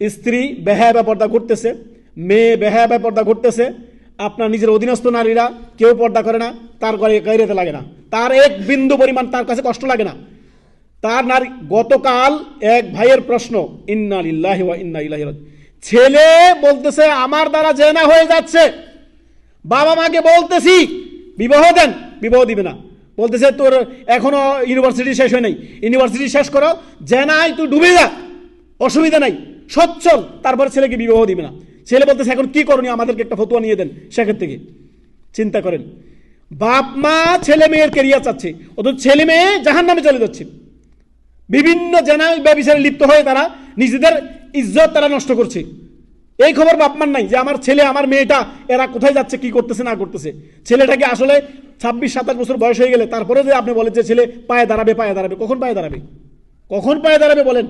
স্ত্রী বেহায়া পর্দা করতেছে, মেয়ে বেহায়া পর্দা করতেছে, আপনার নিজের অধীনস্থ নারীরা কেউ পর্দা করে না, তার ঘরে গাইরেতে লাগে না। তার এক বিন্দু পরিমাণ তার কাছে কষ্ট লাগে না। তার নারী গতকাল এক ভাইয়ের প্রশ্ন, ইন্না ওয়া ইন্না ইলাইহি ছেলে বলতেছে, আমার দ্বারা জেনা হয়ে যাচ্ছে। বাবা মাকে বলতেছি, বিবাহ দেন, বিবাহ দিবে না। বলতেছে, তোর এখনও ইউনিভার্সিটি শেষ হয় নাই। ইউনিভার্সিটি শেষ করো জেনাই তুই ডুবে যা। অসুবিধা নাই, সচ্ছল, তারপরে ছেলেকে বিবাহ দিবে না। ছেলে বলতেছে, এখন কি করণীয়? আমাদেরকে একটা ফতুয়া নিয়ে দেন সেখান থেকে। চিন্তা করেন, বাপ মা ছেলে মেয়ের কেরিয়ার চাচ্ছে, অথচ ছেলে মেয়ে জাহান নামে চলে যাচ্ছে। বিভিন্ন জেনা ব্যবসায় লিপ্ত হয়ে তারা নিজেদের ইজ্জত তারা নষ্ট করছে। এই খবর বাপমার নাই যে, আমার ছেলে, আমার মেয়েটা, এরা কোথায় যাচ্ছে, কি করতেছে, না করতেছে? ছেলেটাকে আসলে ছাব্বিশ, সাতাশ বছর বয়স হয়ে গেলে তারপরে যে আপনি বলেন যে, ছেলে পায়ে দাঁড়াবে পায়ে দাঁড়াবে। কখন পায়ে দাঁড়াবে? কখন পায়ে দাঁড়াবে বলেন?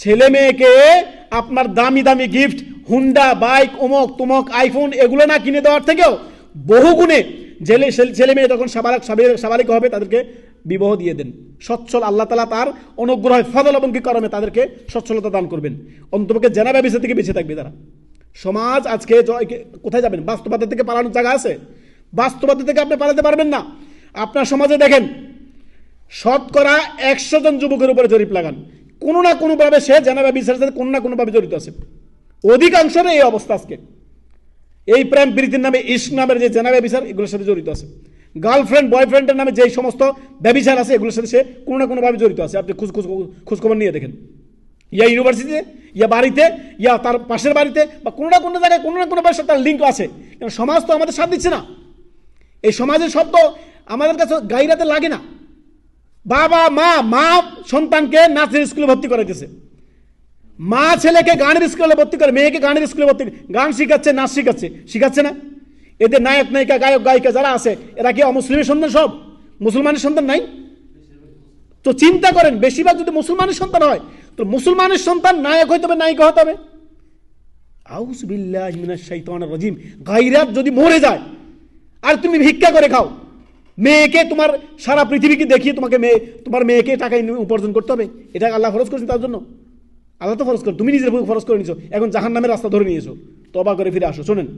ছেলে মেয়েকে আপনার দামি দামি গিফট হুন্ডা বাইক অমক তুমক আইফোন এগুলো না কিনে দেওয়ার থেকেও বহু গুণে জেলে ছেলে মেয়ে যখন সাবালক সাবালিক হবে, তাদেরকে বিবাহ দিয়ে দেন। সচ্ছল আল্লাহ তালা তার অনুগ্রহ ফদল এবং কি করমে তাদেরকে সচ্ছলতা দান করবেন। অন্তপক্ষে জেনা ব্যবসা থেকে বেঁচে থাকবে তারা। সমাজ আজকে কোথায় যাবেন? বাস্তবতা থেকে পালানোর জায়গা আছে? বাস্তবতা থেকে আপনি পালাতে পারবেন না। আপনার সমাজে দেখেন, শতকরা একশো জন যুবকের উপরে জরিপ লাগান। কোনো না কোনোভাবে সে জানাবে বিচারের সাথে কোনো না কোনোভাবে জড়িত আছে। অধিকাংশের এই অবস্থা আজকে। এই প্রেম প্রীতির নামে, ইস নামের যে জেনা ব্যবিচার এগুলোর সাথে জড়িত আছে। গার্লফ্রেন্ড, বয়ফ্রেন্ডের নামে যেই সমস্ত ব্যবিচার আছে, এগুলোর সাথে সে কোনো না কোনোভাবে জড়িত আছে। আপনি খোঁজ খোঁজ খোঁজখবর নিয়ে দেখেন। ইয়া ইউনিভার্সিটিতে, ইয়া বাড়িতে, ইয়া তার পাশের বাড়িতে, বা কোনো না কোনো জায়গায় কোনো না কোনো ভাবে তার লিঙ্ক আছে। কারণ সমাজ তো আমাদের সাথ দিচ্ছে না। এই সমাজের শব্দ আমাদের কাছে গাইরাতে লাগে না। বাবা, মা মা সন্তানকে নাচের স্কুলে ভর্তি করে করাইতেছে মা ছেলেকে গানের স্কুলে ভর্তি করে, মেয়েকে গানের স্কুলে ভর্তি। গান শিখাচ্ছে, নাচ শিখাচ্ছে শিখাচ্ছে না। এদের নায়ক, নায়িকা, গায়ক, গায়িকা যারা আছে, এরা কি অমুসলিমের সন্তান সব? মুসলমানের সন্তান নাই? তো চিন্তা করেন, বেশিরভাগ যদি মুসলমানের সন্তান হয়, তো মুসলমানের সন্তান নায়ক হইতে হবে, নায়িকা হতে হবে। আউস বিল্লাহ মিনাশ শাইতানির রাজিম। গায়রাত যদি মরে যায়, আর তুমি ভিক্ষা করে খাও মেয়েকে তোমার সারা পৃথিবীকে দেখিয়ে তোমাকে মেয়ে, তোমার মেয়েকে টাকা উপার্জন করতে হবে। এটা আল্লাহ খরচ করেছেন তার জন্য। আল্লাহ তো খরচ কর তুমি নিজের খরচ করে নিছো। এখন জাহান নামের রাস্তা ধরে নিয়েছো তবা করে ফিরে আসো। শোনেন।